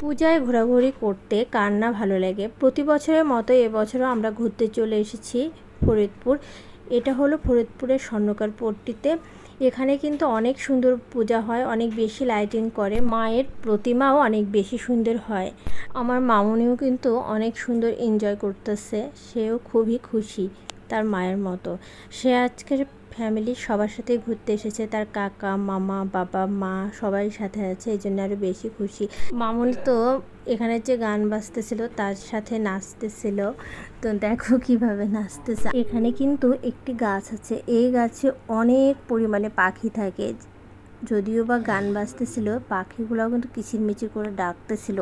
পূজায় ঘোরাঘুরি করতে কার না ভালো লাগে? প্রতি বছরের মতো এবছরও আমরা ঘুরতে চলে এসেছি ফরিদপুর। এটা হলো ফরিদপুরের স্বর্ণকার পট্টিতে। এখানে কিন্তু অনেক সুন্দর পূজা হয়, অনেক বেশি লাইটিং করে, মায়ের প্রতিমাও অনেক বেশি সুন্দর হয়। আমার মামুনিও কিন্তু অনেক সুন্দর এনজয় করতেছে, সেও খুবই খুশি। তার মায়ের মতো। সে আজকের ফ্যামিলির সবার সাথে ঘুরতে এসেছে। তার কাকা, মামা, বাবা, মা সবাই সাথে আছে, এই জন্য আরও বেশি খুশি। মামুল তো এখানে যে গান বাজতেছিল, তার সাথে নাচতেছিল। তো দেখো কীভাবে নাচতেছে। এখানে কিন্তু একটি গাছ আছে। এই গাছে অনেক পরিমাণে পাখি থাকে। যদিও বা গান বাজতেছিল, পাখিগুলোও কিন্তু কিচিরমিচির করে ডাকতেছিল।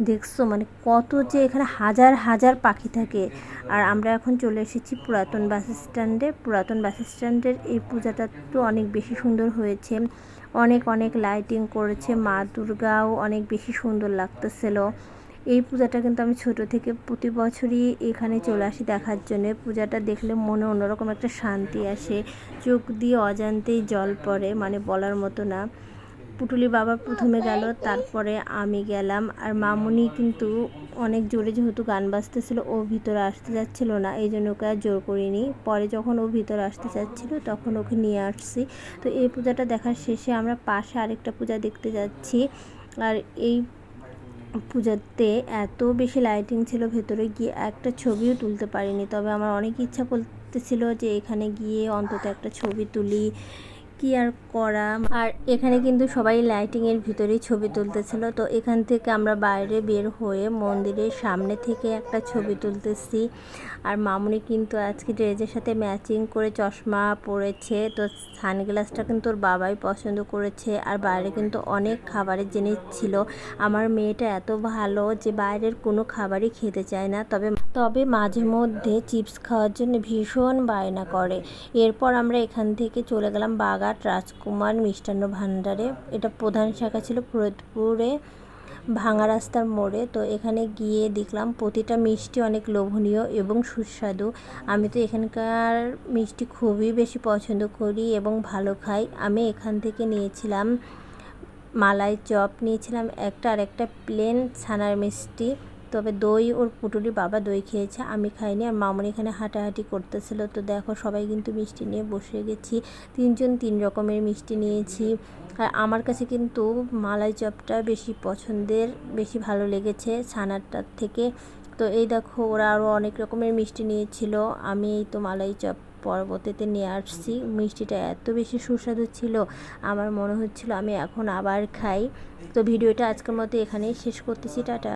দেখছ মানে কত যে এখানে হাজার হাজার পাখি থাকে। আর আমরা এখন চলে এসেছি পুরাতন বাস স্ট্যান্ডে। পুরাতন বাস স্ট্যান্ডের এই পূজাটা তো অনেক বেশি সুন্দর হয়েছে। অনেক অনেক লাইটিং করেছে। মা দুর্গাও অনেক বেশি সুন্দর লাগতেছিল। এই পূজাটা কিন্তু আমি ছোট থেকে প্রতি বছরই এখানে চলে আসি দেখার জন্য। পূজাটা দেখলে মনে অন্যরকম একটা শান্তি আসে। চোখ দিয়ে অজান্তেই জল পড়ে মানে বলার মতো না। পুটুলি বাবা প্রথমে গেল, তারপরে আমি গেলাম। আর মামুনি কিন্তু অনেক জোরে যেহেতু গান বাজতেছিল, ও ভিতরে আসতে যাচ্ছিল না। এই জন্য ওকে আর জোর করিনি। পরে যখন ও ভিতরে আসতে চাচ্ছিল, তখন ওকে নিয়ে আসছি। তো এই পূজাটা দেখার শেষে আমরা পাশে আরেকটা পূজা দেখতে যাচ্ছি। আর এই পূজাতে এত বেশি লাইটিং ছিল, ভেতরে গিয়ে একটা ছবিও তুলতে পারিনি। তবে আমার অনেক ইচ্ছা করতেছিল যে এখানে গিয়ে অন্তত একটা ছবি তুলি। কি আর করা? আর এখানে কিন্তু সবাই লাইটিংয়ের ভিতরেই ছবি তুলতেছিল। তো এখান থেকে আমরা বাইরে বের হয়ে মন্দিরের সামনে থেকে একটা ছবি তুলতেছি। আর মামুনি কিন্তু আজকে ড্রেসের সাথে ম্যাচিং করে চশমা পরেছে। তো সানগ্লাসটা কিন্তু ওর বাবাই পছন্দ করেছে। আর বাইরে কিন্তু অনেক খাবারের জিনিস ছিল। আমার মেয়েটা এত ভালো যে বাইরের কোনো খাবারই খেতে চায় না। তবে তবে মাঝে মধ্যে চিপস খাওয়ার জন্য ভীষণ বায়না করে। এরপর আমরা এখান থেকে চলে গেলাম বাগাট রাজকুমার, মিষ্টান্ন ভাণ্ডারে এটা প্রধান শাখা ছিল ফরিদপুরে, ভাঙা রাস্তার মোড়ে। তো এখানে গিয়ে দেখলাম প্রতিটা মিষ্টি অনেক লোভনীয় এবং সুস্বাদু। আমি তো এখানকার মিষ্টি খুবই বেশি পছন্দ করি এবং ভালো খাই। আমি এখান থেকে নিয়েছিলাম মালাই চপ, নিয়েছিলাম একটা আর একটা প্লেন ছানার মিষ্টি। তবে দই ওর পুটুলি বাবা দই খেয়েছে, আমি খাইনি আর মামুন এখানে হাঁটাহাঁটি করতেছিল। তো দেখো সবাই কিন্তু মিষ্টি নিয়ে বসে গেছি, তিনজন তিন রকমের মিষ্টি নিয়েছি। আর আমার কাছে কিন্তু মালাই চপটা বেশি পছন্দের, বেশি ভালো লেগেছে ছানারটার থেকে। তো এই দেখো ওরা আরও অনেক রকমের মিষ্টি নিয়েছিল, আমি এই তো মালাই চপ পরবর্তীতে নিয়ে আসছি। মিষ্টিটা এত বেশি সুস্বাদু ছিল, আমার মনে হচ্ছিল আমি এখন আবার খাই। তো ভিডিওটা আজকের মতো এখানেই শেষ করতেছি, টাটা।